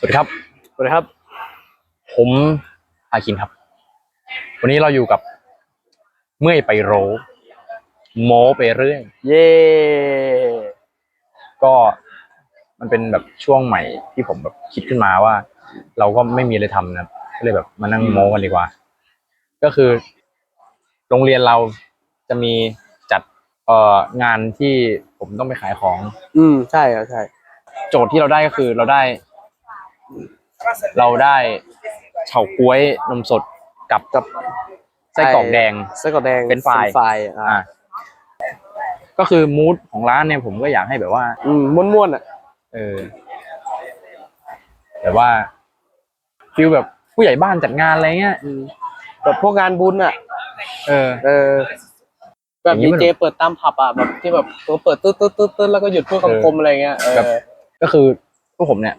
สวัสดีครับ สวัสดีครับ ผมอาคินครับ วันนี้เราอยู่กับเมื่อยไปโรโมไปเรื่อย เย่ก็มันเป็นแบบช่วงใหม่ที่ผมแบบคิดขึ้นมาว่า เราก็ไม่มีอะไรทำนะครับก็เลยแบบมานั่งโมกันดีกว่า ก็คือ โรงเรียนเราจะมีจัดเอ่องานที่ผมต้องไปขายของ อืม ใช่ครับใช่ โจทย์ที่เราได้ก็คือเราได้ เราได้เฉาก๊วยนมสดกับกับไส้กรอกแดง ไส้กรอกแดงเป็นไฟล์ไฟล์อ่าอ่าก็คือมูดของร้านเนี่ยผมก็อยากให้แบบว่า อืมม้วนๆอะเออแบบว่าฟิลแบบผู้ใหญ่บ้านจัดงานอะไรเงี้ยอืมแบบพวกงานบุญอะ เออ เออ แบบอย่างนี้ดีมันเจเปิดตามผับอะแบบที่แบบเปิดตึ๊ดตึ๊ดตึ๊ดตึ๊ดแล้วก็หยุดเพื่อเออคำคมอะไรเงี้ยเออแบบก็คือพวกผมเนี่ย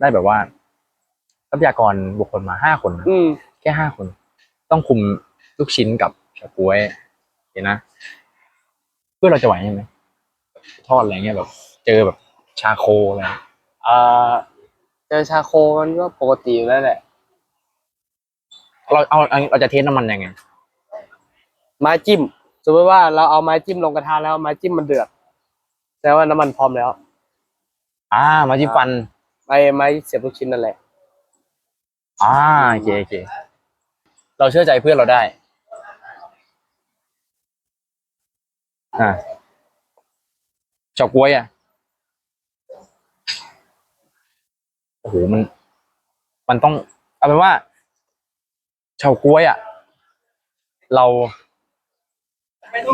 ได้แบบว่าทรัพยากรบุคคลมาห้าคนอืม แค่ห้าคน ต้องคุมลูกชิ้นกับเฉาก๊วยเห็นนะ เพื่อเราจะไหวใช่ไหมทอดอะไรเงี้ยแบบ เจอแบบชาโคอะไรอ่าเจอชาโคมันก็ปกติอยู่แล้วแหละ เราเอาเอาเราจะเทสน้ำมันยังไง ไม้จิ้ม สมมติว่าเราเอาไม้จิ้มลงกระทะแล้วไม้จิ้มมันเดือดแสดงว่าน้ำมันพร้อมแล้ว อ่า มาที่ฟัน ไม้ไม้เสียบลูกชิ้นนั่นแหละ อ่าโอเคโอเคเราเชื่อใจเพื่อนเราได้ อ่าเฉาก๊วยอะโอ้โหมัน มันต้องเอาเป็นว่าเฉาก๊วยอะ เรา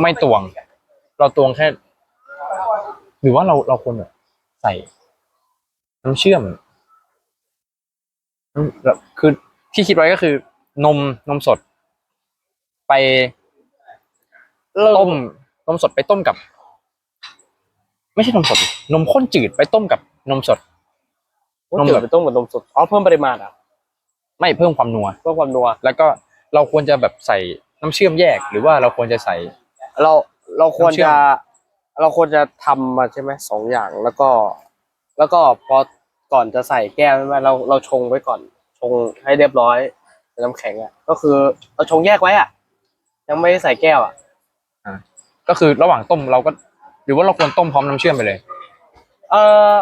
ไม่ตวง เราตวงแค่ หรือว่าเราเราควรแบบใส่ น้ำเชื่อมอืมแล้วคือที่คิดไว้ก็คือ นมนมสด ไปต้มนมสดไปต้มกับ ไม่ใช่นมสดดินมข้นจืดไปต้มกับนมสดนมเดือดไปต้มกับนมสดอ๋อเพิ่มปริมาณอะไม่เพิ่มความนัวเพิ่มความนัว แล้วก็เราควรจะแบบใส่น้ำเชื่อมแยก หรือว่าเราควรจะใส่ เราเราควรน้ำเชื่อจะมเราควรจะทำมาใช่ไหมสองอย่างแล้วก็ แล้วก็พอ ก่อนจะใส่แก้วใช่ไหมเราเราชงไว้ก่อน ชงให้เรียบร้อยในน้ำแข็งอะ ก็คือเราชงแยกไว้อะ ยังไม่ได้ใส่แก้วอะ ก็คือระหว่างต้มเราก็ หรือว่าเราควรต้มพร้อมน้ำเชื่อมไปเลย เออ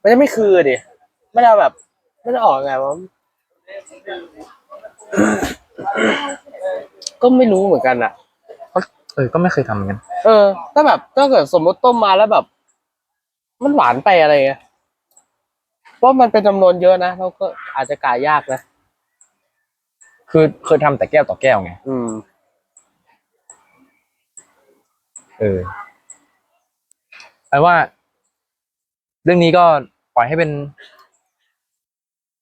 มันจะไม่คือดิไม่ได้แบบ ไม่ได้ออกไงวะก็ไม่รู้เหมือนกันอะ เออ ก็ไม่เคยทำเหมือนกัน เออ ถ้าแบบถ้าเกิดสมมติต้มมาแล้วแบบ มันหวานไปอะไรเงี้ยเพราะมันเป็นจำนวนเยอะนะเราก็อาจจะกายากนะ คือเคยทำแต่แก้วต่อแก้วไง อืม เออแปลว่า เรื่องนี้ก็ปล่อยให้เป็น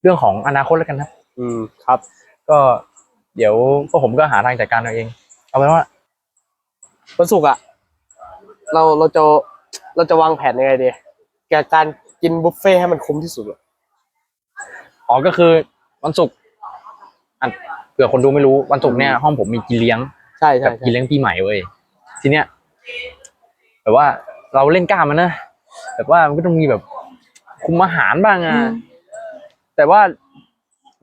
เรื่องของอนาคตแล้วกันครับ อืม ครับ ก็เดี๋ยวพวกผมก็หาทางจัดการเอาเอง เอาเป็นว่า วันศุกร์อะเราเราจะเราจะวางแผนยังไงดีแกบการกินบุฟเฟ่ต์ให้มันคุ้มที่สุดอะอ๋อก็คือวันศุกร์อันเผื่อคนดูไม่รู้วันศุกร์เนี่ยห้องผมมีกินเลี้ยงใช่แบใช่บใช่กินเลี้ยงปีใหม่เว้ยทีเนี้ยแบบว่าเราเล่นกล้ามมันนะแบบว่ามันก็ต้องมีแบบคุมอาหารบ้างอะแต่ว่า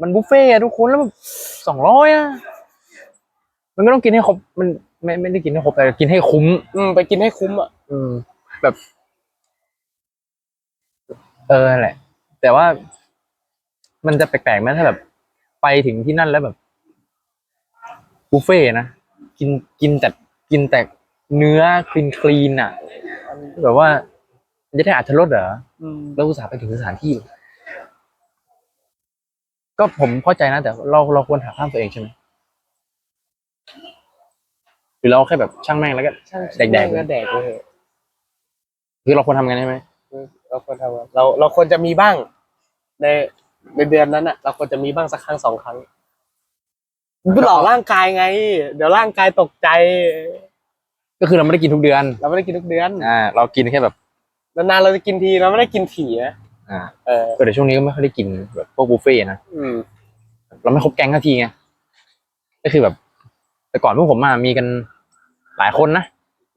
มันบุฟเฟ่ต์อะทุกคนแล้วสองร้อยอะมันก็ต้องกินให้ครบมันไม่ไม่ได้กินให้ครบแต่กินให้คุ้ม อืมไปกินให้คุ้มอะอืมแบบ เออนั่นแหละ แต่ว่ามันจะแปลกๆไหมถ้าแบบ ไปถึงที่นั่นแล้วแบบบุฟเฟ่ต์นะกินกินแต่กินแต่เนื้อคลีนคลีนอะ แบบว่ามันจะได้อัตรสเหรออืมเราอุตส่าห์ไปถึงสถานที่ ก็ผมเข้าใจนะแต่เราเราควรหาข้ามตัวเองใช่ไหมหรือเราแค่แบบช่างแม่งแล้วก็ช่างแดกๆก็แดกไปเถอะคือเราควรทำกันใช่ไหม เราควรทำอะเราเราควรจะมีบ้าง ในในเดือนนั้นอะเราควรจะมีบ้างสักครั้งสองครั้งหลอกร่างกายไง เดี๋ยวร่างกายตกใจ ก็คือเราไม่ได้กินทุกเดือน เราไม่ได้กินทุกเดือนอ่า เรากินแค่แบบนานๆเราจะกินทีเราไม่ได้กินถี่นะอ่าเออก็เดี๋ยวช่วงนี้ก็ไม่ค่อยได้กินแบบพวกบุฟเฟ่ต์นะอืมเราไม่ครบแก๊งทันทีไงก็คือแบบ แต่ก่อนพวกผมมามีกันหลายคนนะ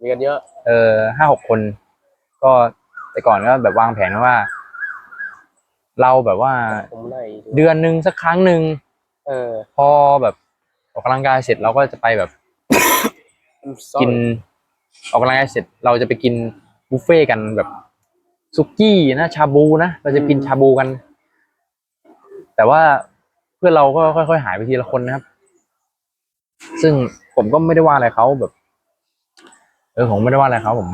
มีกันเยอะ เออห้าหกคน ก็ แต่ก่อนก็แบบวางแผนไว้ว่า เราแบบว่าผมไหนดูเดือนหนึ่งสักครั้งหนึ่งเออ พอแบบออกกำลังกายเสร็จเราก็จะไปแบบ กิน ออกกำลังกายเสร็จเราจะไปกินบุฟเฟ่ต์กันแบบซุกี้นะชาบูนะเราจะกินชาบูกัน แต่ว่าเพื่อนเราก็ค่อยๆหายไปทีละคนนะครับ ซึ่งผมก็ไม่ได้ว่าอะไรเขาแบบ เออผมไม่ได้ว่าอะไรเขาผม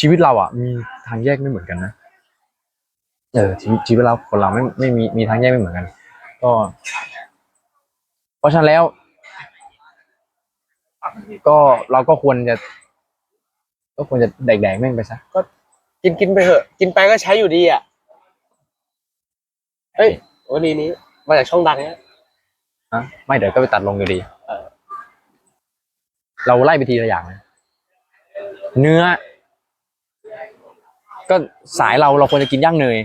ชีวิตเราอะ มีทางแยกไม่เหมือนกันนะเออชีวิตชีวิตเราคนเราไม่ไม่มีมีทางแยกไม่เหมือนกัน ก็ เพราะฉะนั้นแล้ว ก็เราก็ควรจะ ก็ควรจะแดกๆแม่งไปซะกินกินไปเถอะ กินไปก็ใช้อยู่ดีอะเฮ้ยวันนี้นี้มาจากช่องดังเนี่ยฮะไม่เดี๋ยวก็ไปตัดลงอยู่ดีเออเราไล่ไปทีละอย่างนะเนื้อ ก็สายเราเราควรจะกินย่างเนย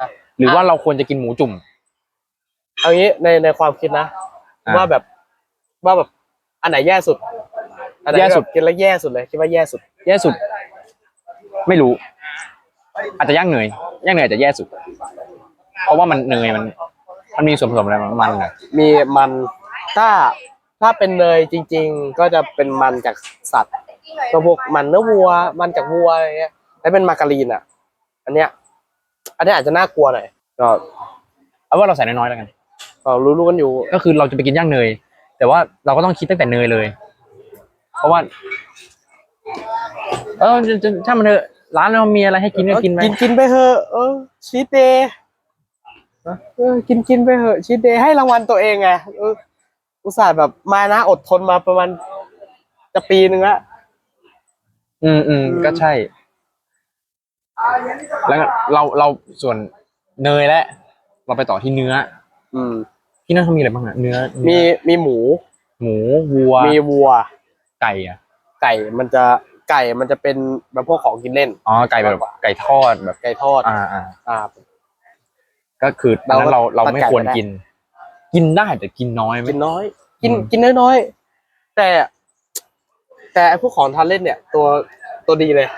อะ หรือว่าเราควรจะกินหมูจุ่ม เอางี้ในในความคิดนะ อะว่าแบบว่าแบบอันไหนแย่สุด อันไหนแย่สุดแบบกินแล้วแย่สุดเลยคิดว่าแย่สุด แย่สุด ไม่รู้ อาจจะย่างเนยย่างเนยอาจจะแย่สุด เพราะว่ามันเนยมัน มันมีส่วนผสมอะไรมันอะมีมันถ้าถ้าเป็นเนยจริง ๆ ก็จะเป็นมันจากสัตว์ตัวพวกมันเนื้อวัว มันจากวัวอะไรเงี้ย แล้วเป็นมาการีนอะ อันเนี้ย อันเนี้ยอาจจะน่ากลัวหน่อยก็เอาว่าเราใส่น้อยๆแล้วกัน ก็รู้ๆกันอยู่ ก็คือเราจะไปกินย่างเนย แต่ว่าเราก็ต้องคิดตั้งแต่เนยเลย เพราะว่า เออจะจะถ้ามันเถอะร้านเรามีอะไรให้กินก็กินไป กินกินไปเถอะเออชีตเดย์เออกินกินไปเถอะชีตเดย์ให้รางวัลตัวเองไงเอออุตส่าห์แบบมานะอดทนมาประมาณจะปีหนึ่งละ อืมอืมอืมก็ใช่ แล้วก็เราเราส่วนเนยและ เราไปต่อที่เนื้อ อืม ที่นั่นเขามีอะไรบ้างอะเนื้อมีเนื้อมีหมู หมูวัวมีวัว ไก่อะไก่มันจะไก่มันจะเป็นแบบพวกของกินเล่น อ๋อไก่แบบไก่ทอดแบบไก่ทอด อ่าอ่าอ่า ก็คือเรานั้นเราเราตัดไม่ไก่ควรไม่ได้ กิน กินได้แต่กินน้อยไหม กินน้อย กินอืม กินน้อยๆแต่ แต่ไอ้พวกของทานเล่นเนี่ย ตัวตัวดีเลย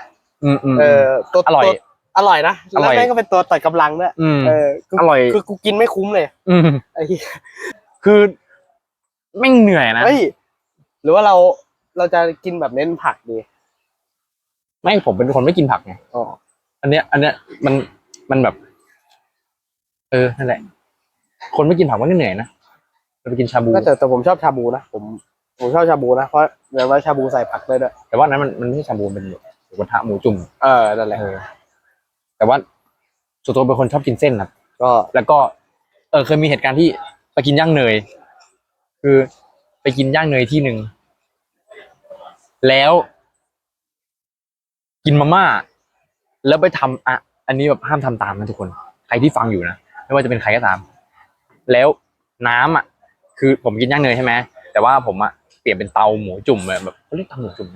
อืมอืมเออตัวอร่อย ตัวอร่อยนะอร่แล้วอยแม่งก็เป็นตัวตัดกำลังด้วยอืม เออคืออร่อย คือกูกินไม่คุ้มเลยอืมไอ้เหี้ยคือแม่งเหนื่อยนะเฮ้ยหรือว่าเราเราจะกินแบบเน้นผักดีไม่ผมเป็นคนไม่กินผักไงอ๋ออันเนี้ย อันเนี้ยมันมันแบบ เออนั่นแหละ คนไม่กินผักมันก็เหนื่อยนะเราไปกินชาบู ก็แต่แต่ผมชอบชาบูนะผมผมชอบชาบูนะเพราะเดี๋ยวว่าชาบูใส่ผักเลยด้วยแต่ว่านั้นมันมันไม่ใช่ชาบูมันเป็นแบบหมู กระทะหมูจุ่มเออนั่นแหละเออแต่ว่าส่วนตัวเป็นคนชอบกินเส้นครับ ก็แล้วก็ เออเคยมีเหตุการณ์ที่ไปกินย่างเนย คือไปกินย่างเนยที่หนึ่งแล้ว กินมาม่า แล้วไปทำอะ อันนี้แบบห้ามทำตามนะทุกคน ใครที่ฟังอยู่นะไม่ว่าจะเป็นใครก็ตาม แล้วน้ำอะ คือผมกินย่างเนยใช่ไหมแต่ว่าผมอะเปลี่ยนเป็นเตาหมูจุ่มแบบแบบเขาเรียกเตาหมูจุ่ม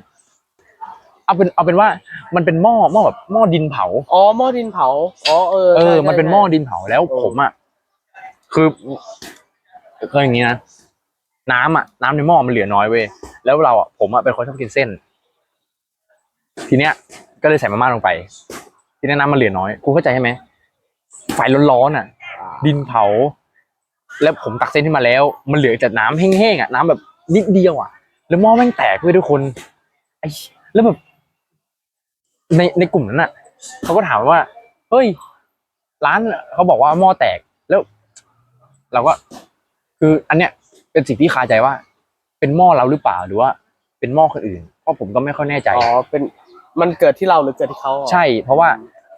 เอาเป็นเอาเป็นว่ามันเป็นหม้อหม้อแบบหม้อดินเผา อ๋อหม้อดินเผา อ๋อเออเออใช่ใช่มันเป็นใช่หม้อดินเผาแล้วเออผมอะคือเคยอย่างนี้นะน้ำอะน้ำในหม้อมันเหลือน้อยเว้ยแล้วเราอะผมอะเป็นคนชอบกินเส้น ทีเนี้ย ก็เลยใส่มาม่าลงไป ทีนี้น้ำมันเหลือน้อยคุณเข้าใจใช่ไหมไฟร้อนๆอะ ดินเผา แล้วผมตักเส้นขึ้นมาแล้ว มันเหลือแต่น้ำแห้งๆอะน้ำแบบนิดเดียวอะ แล้วหม้อแม่งแตกเว้ยทุกคนไอ้แล้วแบบ ในในกลุ่มนั้นอะเขาก็ถามว่า เฮ้ย ร้านเขาบอกว่าหม้อแตกแล้ว เราก็ คืออันเนี้ยเป็นสิ่งที่คาใจว่า เป็นหม้อเราหรือเปล่าหรือว่า เป็นหม้อคนอื่น เพราะผมก็ไม่ค่อยแน่ใจ อ๋อเป็นมันเกิดที่เราหรือเกิดที่เขาอะใช่ เพราะว่า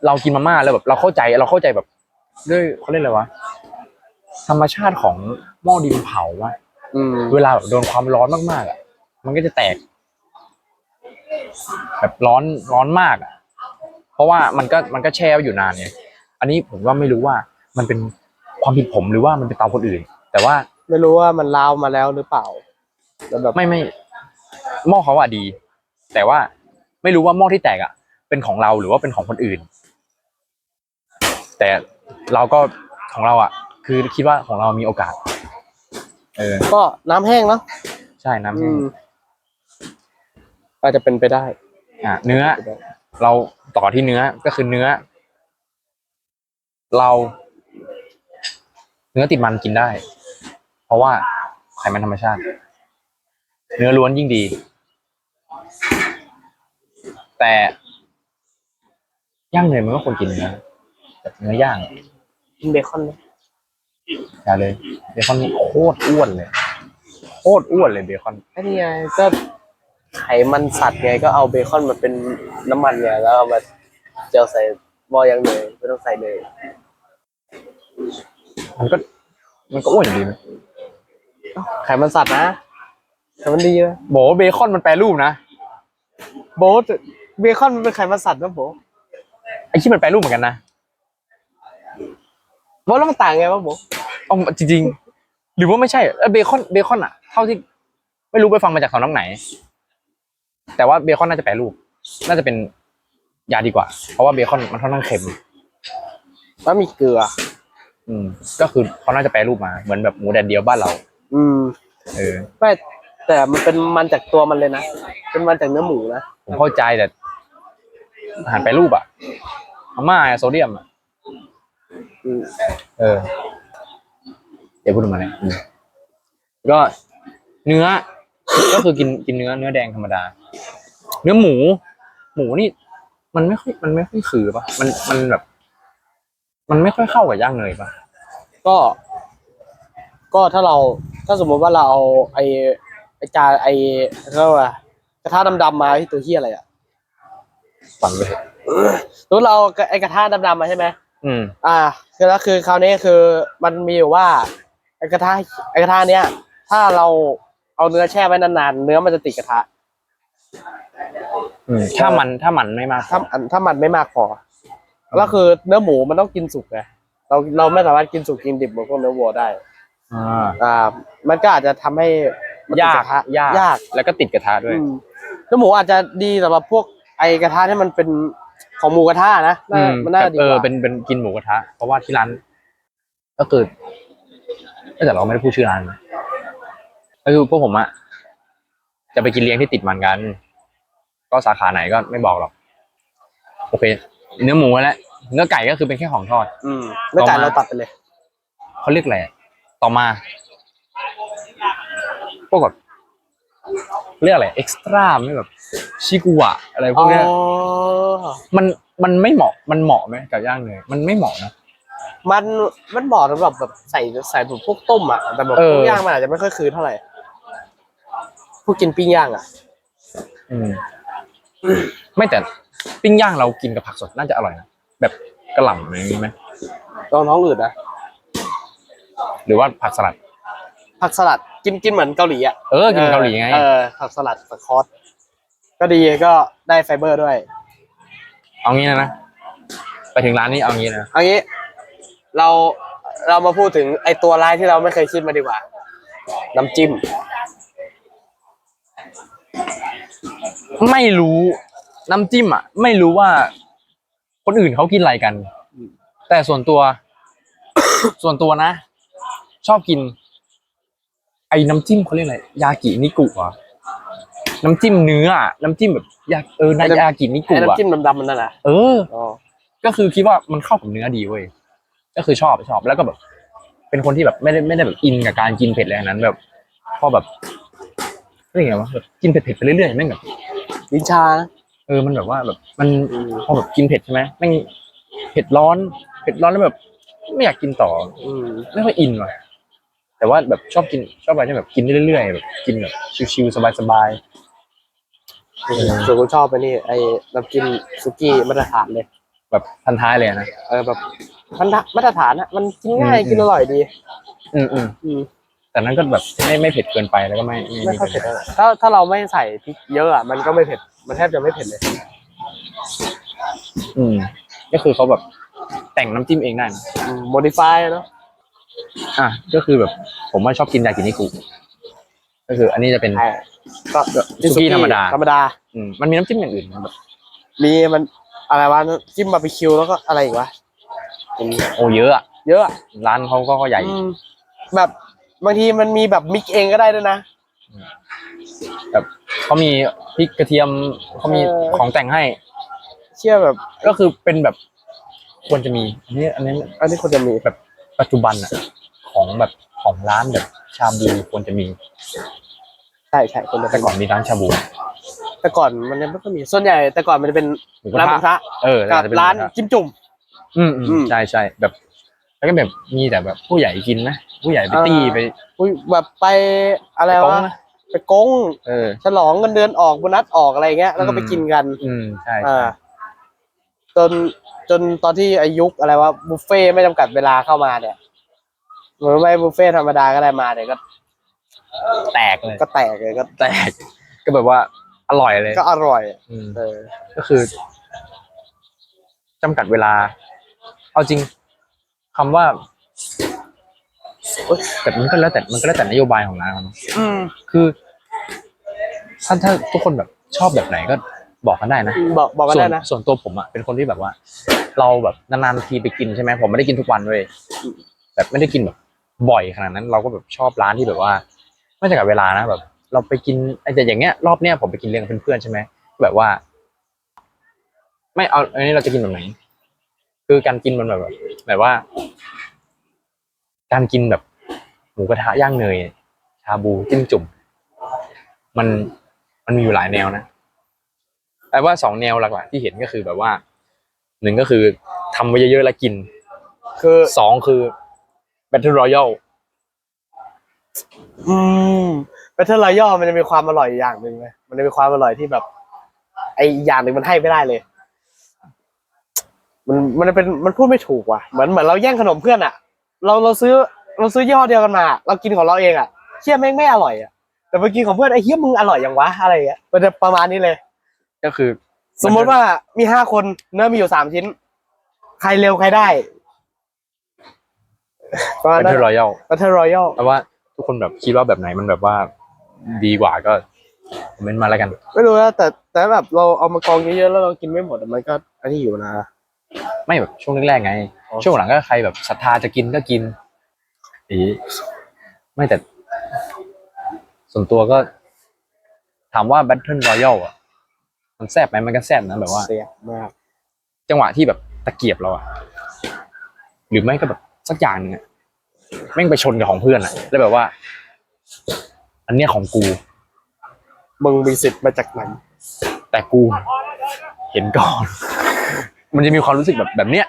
เรากินมาม่าแล้วแบบเราเข้าใจเราเข้าใจแบบ ด้วยเขาเรียกอะไรวะธรรมชาติของหม้อดินเผาว่าอืมเวลาแบบโดนความร้อนมากๆอะ มันก็จะแตก แบบร้อนร้อนมากอะ เพราะว่ามันก็มันก็แช่ไว้อยู่นานเนี่ย อันนี้ผมก็ไม่รู้ว่ามันเป็นความผิดผมหรือว่ามันเป็นเตาคนอื่น แต่ว่าไม่รู้ว่ามันลาวมาแล้วหรือเปล่าแล้วแบบไม่ไม่หม้อเขาอะดี แต่ว่าไม่รู้ว่าหม้อที่แตกอะเป็นของเราหรือว่าเป็นของคนอื่น แต่เราก็ของเราอะคือคิดว่าของเรามีโอกาส เออ ก็น้ำแห้งเนาะใช่น้ำอืแห้งม อาจจะเป็นไปได้ อะเนื้อ เราต่อที่เนื้อก็คือเนื้อ เรา เนื้อติดมันกินได้ เพราะว่าไขมันธรรมชาติ เนื้อล้วนยิ่งดี แต่ย่างเนยมันก็ควรกินเนื้อแบบเนื้อย่างกินเบคอนไหมอย่าเลยเบคอนนี่โคตรอ้วนเลยโคตรอ้วนเลยเบคอนไอ้นี่ไงก็ ไขมันสัตว์ไงก็เอาเบคอนมาเป็นน้ำมันไงแล้วเอามาเจียวใส่หม้อยางเนยไม่ต้องใส่เนยมันก็ มันก็อ้วนอยู่ดีนะไขมันสัตว์นะไขมันดีนะบอกว่าเบคอนมันแปรรูปนะโบ๊ทเบคอนมันเป็นไขมันสัตว์นะโบ๊ทไอ้ที่มันแปรรูปเหมือนกันนะโบ๊ทแล้วมันต่างไงวะโบ๊ทเอาจริงๆหรือว่าไม่ใช่เออเบคอนเบคอนอะเท่าที่ไม่รู้ไปฟังมาจากสำนักไหน แต่ว่าเบคอนน่าจะแปรรูป น่าจะเป็นยาดีกว่า เพราะว่าเบคอนมันค่อนข้างเค็ม แล้วมีเกลือ อืม ก็คือเขาน่าจะแปรรูปมา เหมือนแบบหมูแดดเดียวบ้านเรา อืม เออ ไม่แต่มันเป็นมันจากตัวมันเลยนะ เป็นมันจากเนื้อหมูนะ ผมเข้าใจแต่อาหารแปรรูปอะอาม่าอะโซเดียมอะอืมเออ เดี๋ยวพูดมาเลยอืมก็เนื้อ ก็คือกินกินเนื้อเนื้อแดงธรรมดา เนื้อหมู หมูนี่ มันไม่ค่อยมันไม่ค่อยคือปะมันมันแบบ มันไม่ค่อยเข้ากับย่างเนยปะก็ ก็ถ้าเราถ้าสมมติว่าเราเอาไอไอจานไอเรียกว่ากระทะดำๆมาที่ตัวเฮียอะไรอะฝังไปเถอะสมมติเราเอาไอกระทะดำๆมาใช่ไหม อืม อ่าคือแล้วคือคราวนี้คือมันมีอยู่ว่าไอกระทะไอกระทะเนี้ย ถ้าเรา เอาเนื้อแช่ไว้นานๆ เนื้อมันจะติดกระทะ อืมถ้ามันถ้ามันไม่มากถ้าอันถ้ามันไม่มากพอแล้วคือเนื้อหมูมันต้องกินสุกไงเราเราไม่สามารถกินสุกกินดิบเหมือนพวกเนื้อวัวได้ อ่า อ่า มันก็อาจจะทำให้มันติดยากกระทะยาก ยาก แล้วก็ติดกระทะด้วย อืมเนื้อหมูอาจจะดีสำหรับพวกไอกระทะที่มันเป็นของหมูกระทะนะน่าอืมมันน่าจะดีเอกอว่าเป็นเป็นกินหมูกระทะ เพราะว่าที่ร้าน ก็คือแต่เราไม่ได้พูดชื่อร้านนะ ก็คือพวกผมอะจะไปกินเลี้ยงที่ติดมันกัน ก็สาขาไหนก็ไม่บอกหรอก โอเค เนื้อหมูแล้วเนื้อไก่ก็คือเป็นแค่ของทอด อืมเนื้อไก่ต่อมาเราตัดไปเลยเขาเรียกอะไรอะต่อมาพวกแบบเรียกอะไรเอ็กซ์ตร้าไม่แบบชิกุวะอะไรพวกเนี้ยอ๋อมันมันไม่เหมาะมันเหมาะไหมกับย่างเนยมันไม่เหมาะนะมันมันเหมาะสำหรับแบบใส่ใส่แบบพวกต้มอะแต่แบบเออพวกย่างมันอาจจะไม่ค่อยคืนเท่าไหร่ พวกกินปิ้งย่างอะ อืม ไม่แต่ปิ้งย่างเรากินกับผักสดน่าจะอร่อยนะแบบกระหล่ำอะไรอย่างนี้ไหมลองท้องอืดนะหรือว่าผักสลัด ผักสลัดกินกินเหมือนเกาหลีอะเออกินเกาหลีไงเออผักสลัดสคอตก็ดีก็ได้ไฟเบอร์ด้วย เอางี้นะนะไปถึงร้านนี้เอางี้นะเอางี้ เราเรามาพูดถึงไอตัวร้ายที่เราไม่เคยคิดมาดีกว่า น้ำจิ้ม ไม่รู้น้ำจิ้มอะ ไม่รู้ว่า คนอื่นเขากินอะไรกัน แต่ส่วนตัว ส่วนตัวนะ ชอบกิน ไอ้น้ำจิ้มเขาเรียกอะไรยากินิกุเหรอะน้ำจิ้มเนื้ออะน้ำจิ้มแบบยาเออไอ้น้ำยากินิกุไอ้อะน้ำจิ้มดำๆมันนั่นนะเออ อ๋อก็คือคิดว่ามันเข้ากับเนื้อดีเว้ย ก็คือชอบชอบแล้วก็แบบ เป็นคนที่แบบไม่ได้ไม่ได้แบบอินกับการกินเผ็ดอะไรทั้งนั้นแบบพอแบบเรียกไงวะแบบกินเผ็ดๆไปเรื่อยๆแม่งแบบ ลิ้นชานะ เออมันแบบว่าแบบมันอืม พอแบบกินเผ็ดใช่ไหมแม่งเผ็ดร้อน เผ็ดร้อนแล้วแบบ ไม่อยากกินต่อ อืมไม่ค่อยอินว่ะแต่ว่าแบบชอบกินชอบอะไรที่แบบกินได้เรื่อยๆแบบกินแบบชิวๆสบายส่วนกูชอบไปนี่ไอ้น้ำจิ้มซุกี้มาตรฐานเลยๆแบบพันท้ายเลยนะเออแบบมันมาตรฐานอะมันกินง่ายอืม กินอร่อยดี อืมอืมอืม แต่นั้นก็แบบไม่ไม่เผ็ดเกินไปแล้วก็ไม่ไม่ค่อยเผ็ดเท่าไหร่ถ้าถ้าเราไม่ใส่พริกเยอะอะมันก็ไม่เผ็ด มันแทบจะไม่เผ็ดเลย อืมก็คือเขาแบบแต่งน้ำจิ้มเองได้นะ โมดิฟายเนาะ อะก็คือแบบ ผมว่าชอบกินยากินิกุก็คืออันนี้จะเป็นใช่ก็ซุกี้ธรรมดา ธรรมดา อืมมันมีน้ำจิ้มอย่างอื่นนะแบบมีมันอะไรวะจิ้มบาร์บีคิวแล้วก็อะไรอีกวะ โอ้เยอะอะเยอะอะร้านเขาก็ใหญ่อืมแบบ บางทีมันมีแบบมิกเองก็ได้ด้วยนะ แบบเขามีพริกกระเทียมเขามีเออ ของแต่งให้ เชื่อแบบ ก็คือเป็นแบบควรจะมี อันนี้ อันนี้อันนี้ควรจะมีแบบปัจจุบันอะของแบบของร้านแบบชาบูควรจะมี ใช่ใช่คนละแต่ก่อนมีร้านชาบูแต่ก่อนมันยังไม่ค่อยมีส่วนใหญ่ แต่ก่อนมันจะเป็นหมูกระร้านหมูกระทะทะเออกับจะเป็ร้านหมูกะทะ จิ้มจุ่ม อืมอืมอืม ใช่ใช่แบบ แล้วก็แบบมีแต่แบบผู้ใหญ่กินนะผู้ใหญ่ไปอ่าตี้ไป อุ้ยแบบไปอะไรไปกงวะนะไปกงเออ ฉลองเงินเดือนออกโบนัสออกอะไรเงี้ย แล้วก็ไปอืมกินกัน อืมใช่อ่าจนจนตอนที่อายุคอะไรว่าบุฟเฟ่ต์ไม่จำกัดเวลาเข้ามาเนี่ยเหมือนไม่บุฟเฟ่ต์ธรรมดาก็ได้มาเนี่ยก็ แตกเลยก็แตกเลยก็แตก ก็แบบว่าอร่อยเลย ก็อร่อยอืมเออ ก็คือจำกัดเวลา เอาจริง คำว่าเอ้ยแต่มันก็แล้วแต่มันก็แล้วแต่นโยบายของร้านเขาเนอะอืมคือถ้าถ้าทุกคนแบบชอบแบบไหนก็บอกกันได้นะบอกบอกกันส่วได้นนะส่วนตัวผมอะเป็นคนที่แบบว่า เราแบบนานๆทีไปกินใช่ไหมผมไม่ได้กินทุกวันเว้ยแบบไม่ได้กินแบบบ่อยขนาดนั้น เราก็แบบชอบร้านที่แบบว่า ไม่จำกัดเวลานะแบบ เราไปกินไอ้แต่อย่างเงี้ยรอบเนี้ยผมไปกินเลี้ยงกับเพื่อนๆใช่ไหมแบบว่า ไม่เอาอันนี้เราจะกินแบบไหน คือการกินมันแบบแบบว่า การกินแบบหมูกระทะย่างเนยชาบูจิ้มจุ่ม มันมันมีอยู่หลายแนวนะแต่ว่าสองแนวหลักๆที่เห็นก็คือแบบว่าหนึ่งก็คือทำไว้เยอะๆแล้วกิน คือสองคือ Battle Royale อืมแบทเทิลรอยัลมันจะมีความอร่อยอย่างหนึ่งเลยมันจะมีความอร่อยที่แบบ ไออย่างหนึ่งมันให้ไม่ได้เลย มันมันเป็นมันพูดไม่ถูกว่ะเหมือนเหมือนเราแย่งขนมเพื่อนอะเราเราซื้อเราซื้อยี่ห้อเดียวกันมา เรากินของเราเองอะเชี่ยแม่งไม่อร่อยอะแต่ไปกินของเพื่อนไอ้เฮี้ยมึงอร่อยอย่างวะอะไรอย่างเงี้ยมันจะประมาณนี้เลย ก็คือ สมมติว่ามีห้าคนเนื้อมีอยู่สามชิ้น ใครเร็วใครได้ประมาณนั้น Battle Royale แบทเทิลรอยัลแต่ว่าทุกคนแบบคิดว่าแบบไหนมันแบบว่าดีกว่าก็คอมเมนต์มาแล้วกัน ไม่รู้นะแต่แต่แบบเราเอามากองเยอะๆแล้วเรากินไม่หมดอะมันก็อันนี้อยู่นะ ไม่แบบช่วงแรกๆไง อ๋อ ช่วงหลังก็ใครแบบศรัทธาจะกินก็กินอีไม่แต่ ส่วนตัวก็ ถามว่า Battle Royale อะ มันแซ่บไหมมันก็แซ่บนะแบบว่า เสียมาก จังหวะที่แบบตะเกียบเราอะหรือไม่ก็แบบสักอย่างหนึงอะแม่งไปชนกับของเพื่อนอะแล้วแบบว่า อันเนี้ยของกู มึงมีสิทธิ์มาจากไหนแต่กู เห็นก่อน มันจะมีความรู้สึกแบบแบบเนี้ย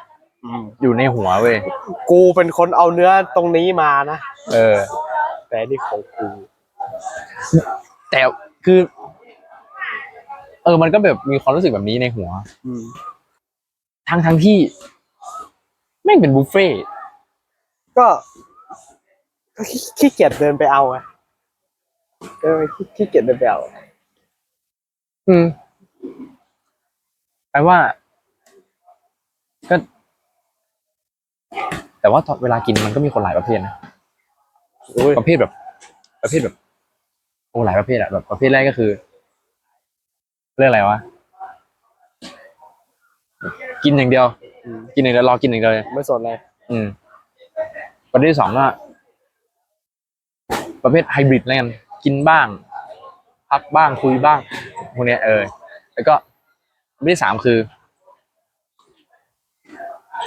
อยู่ในหัวเว้ยกูเป็นคนเอาเนื้อตรงนี้มานะเออ แต่นี่ของกูแต่คือ เออ มันก็แบบมีความรู้สึกแบบนี้ในหัวอืมทั้งทั้งที่แม่งเป็นบุฟเฟ่ต์ก็ก็ขี้ขี้เกียจเดินไปเอาไงเออขี้ขี้เกียจเดินไปเอาอืมแปลว่า ก็ แต่ว่าตอนเวลากินมันก็มีคนหลายประเภทนะอุ้ยประเภทแบบ ประเภทแบบโอ้หลายประเภทอะแบบประเภทแรกก็คือ เรื่องอะไรวะกินอย่างเดียว อืมกินอย่างเดียวรอกินอย่างเดียวเลย ไม่สนเลยอืม ประเภทที่สองก็ประเภทไฮบริดอะไรกันกินบ้าง พักบ้างคุยบ้างพวกเนี้ยเออแล้วก็ประเภทที่สามคือ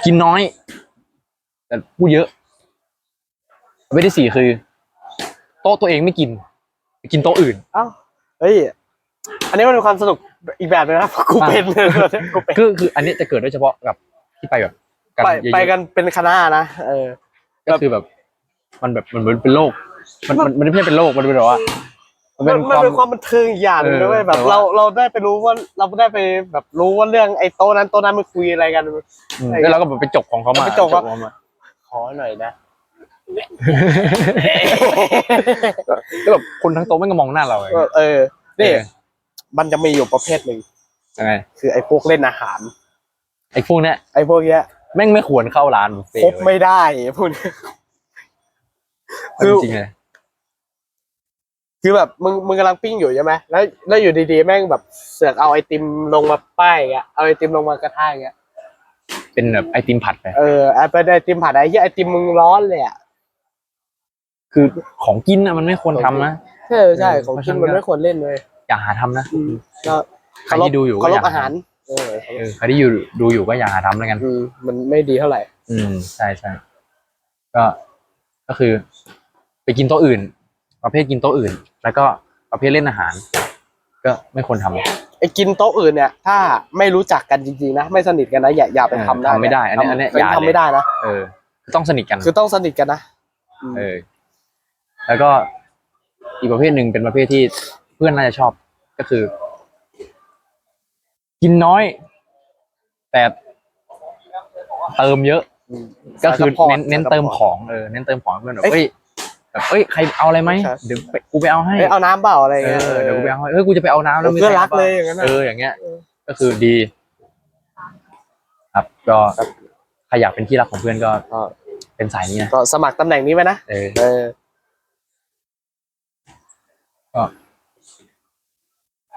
กินน้อย แต่พูดเยอะประเภทที่สี่คือ โต๊ะตัวเองไม่กินไปกินโต๊ะอื่นเอ้าเฮ้ย อันนี้มันเป็นความสนุกอีกแบบนึงนะเพราะกูเป็นกูเป็นคือคืออันนี้จะเกิดโดยเฉพาะกับที่ไปแบบกันไปเยอะๆไปกันเป็นคณะนะเออ ก็คือแบบ มันแบบมันเหมือนเป็นโรคมันมันมันไม่ใช่เป็นโรคมันเป็นแบบว่า มันมัเป็นนมันความเป็นความบันเทิงอีกอย่างหนึงเอนะอเว้ยแบบแต่ว่า เราเราได้ไปรู้ว่าเราได้ไปแบบรู้ว่าเรื่องไอ้โต๊ะนั้นโต๊ะนั้นมันคุยอะไรกัน อืมแล้วเราก็แบบไปจกของเขามาไปจกว่าของเขามาขอหน่อยนะ แล้วแบบคนทั้งโต๊ะไม่งก็มองหน้าเราไงเออนี่เออมันจะมีอยู่ประเภทหนึ่งยังไงคือไอ้พวกเล่นอาหาร ไอ้พวกเนี้ยไอ้พวกเนี้ยแม่งไม่ควรเข้าร้านบุฟเฟ่คบต์เว้ยไม่ได้ไอ้พวกนี้เอาจริงๆเลย คือแบบมึงมึงกำลังปิ้งอยู่ใช่ไหมแล้วแล้วอยู่ดีๆแม่งแบบเสือกเอาไอติมลงมาป้ายอย่างเงี้ยเอาไอติมลงมากระทะอย่างเงี้ยเป็นแบบไอติมผัดไปเออไอเป็นไอติมผัดไอ้เหี้ยไอติมมึงร้อนเลยอะคือของกินอะมันไม่ควรทำนะใช่ใช่เออของเพราะกินฉะนั้นมันไม่ควรเล่นเลย อย่าหาทำนะก็ใครที่ดูอยู่ก็เคารอย่าพอาหารเออเออใครที่อยู่ดูอยู่ก็อย่าหาทำแล้วกันอืมมันไม่ดีเท่าไหร่ อืมใช่ใช่ก็ก็คือ ไปกินโต๊ะอื่น ประเภทกินโต๊ะอื่น แล้วก็ประเภทเล่นอาหาร ก็ไม่ควรทำไอ้กินโต๊ะอื่นเนี่ย ถ้าไม่รู้จักกันจริงๆนะไม่สนิทกันนะอย่าอย่าไปทำได้ทำไม่ได้ อันนี้อันนี้ทำอย่าเลยทำไม่ได้นะเออต้องสนิทกัน คือต้องสนิทกันนะมเออ แล้วก็อีกประเภทหนึ่งเป็นประเภทที่เพื่อนน่าจะชอบก็คือ กินน้อย แต่เติมเยอะมก็คือสายซัพพร์ตเน้นเน้นสายซัพพร์ตเติมของเออเน้นเติมของให้เพื่อนแบบเอ้ยเอ้ย แบบเอ้ยใครเอาอะไรไหมใช่เดี๋ยวไปกูไปเอาให้เอ้ยเอาน้ำเปล่าอะไรเอเงี้ยอเดี๋ยวกูไปเอาให้เออกูจะไปเอาน้ำแล้วเพื่อนรักเลยอย่างนั้นน่ะ เอออย่างเงี้ย เออ ก็คือดี ครับก็ใครอยากเป็นที่รักของเพื่อนก็ก็เป็นสายนี้นะก็สมัครตำแหน่งนี้ไว้นะเออเออ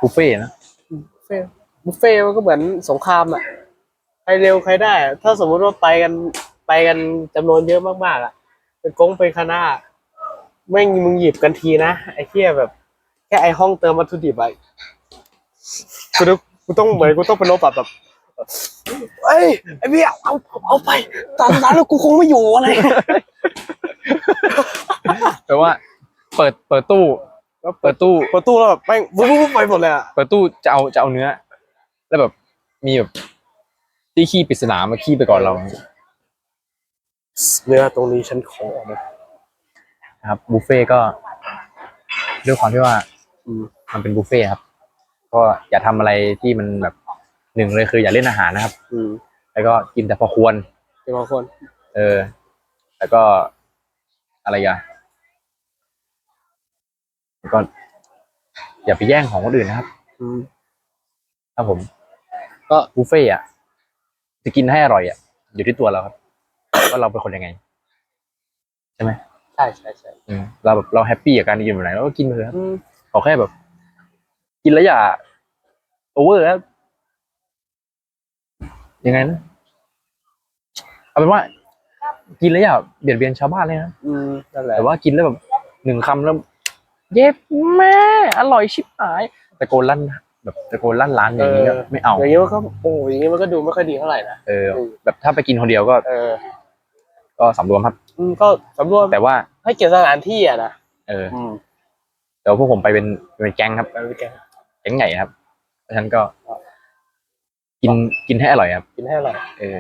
บุฟเฟ่ต์นะบุฟเฟ่ต์บุฟเฟ่ต์มันก็เหมือนสงครามอะใครเร็วใครได้อะถ้าสมมุติว่าไปกันไปกันจำนวนเยอะมากๆอะเป็นกงเป็นคณะ แม่งมึงหยิบกันทีนะไอ้เหี้ยแบบ แค่ไอห้องเติมวัตถุดิบอะกูต้องกูต้องเหมือนกูต้องเป็นโรบแบบแบบเอ้ยไอ้เบี้ยเอาเอาไปตอนนั้นแล้วกูคงไม่อยู่อะไรแปลว่า เปิดเปิดตู้เปิดตู้ประตูแล้วแบบแม่งวุ้บวุ้บไปหมดเลยอะเปิดตู้จะเอาจะเอาเนื้อ แล้วแบบมีแบบที่ขี้ปริศนามาขี้ไปก่อนเรา เนื้อตรงนี้ฉันขอนะ นะครับบุฟเฟ่ต์ก็ด้วยความที่ว่าอืมมันเป็นบุฟเฟ่ต์ครับ ก็อย่าทำอะไรที่มันแบบหนึ่งเลยคืออย่าเล่นอาหารนะครับ อืมแล้วก็กินแต่พอควรเป็นบางคนเออ แล้วก็อะไรกันแล้วก็ อย่าไปแย่งของคนอื่นนะครับ อืมครับผม ก็บุฟเฟ่ต์อะจะกินให้อร่อยอะอยู่ที่ตัวเราครับ ว่าเราเป็นคนยังไง ใช่ไหมใช่ใช่ใช่อืมเราแบบเราแฮปปี้กับการกินแบบไหนเราก็กินไปเลยครับอืมขอแค่แบบ กินแล้วอย่าโอเวอร์ครับยังไงนะเอาเป็นว่า กินแล้วอย่าเบียดเบียนชาวบ้านเลยนะอืมนั่นแหละแต่ว่ากินแล้วแบบหนึ่งคำแล้ว เย็บแม่อร่อยชิบหายตะโกนลั่น แบบตะโกนลั่นร้านอย่างนี้ก็ไม่เอาอย่างนี้มันก็โอ้อย่างนี้มันก็ดูไม่ค่อยดีเท่าไหร่นะเออแบบถ้าไปกินคนเดียวก็ เออก็สำรวมครับ อืมก็สำรวมแต่ว่า ให้เกียรติสถานที่อะนะเอออืมเดี๋ยวพวกผมไปเป็นเป็นแก๊งครับไปไปแกแก๊งใหญ่ครับเพราะฉะนั้นก็ กินกินให้อร่อยครับ กินให้อร่อย เออ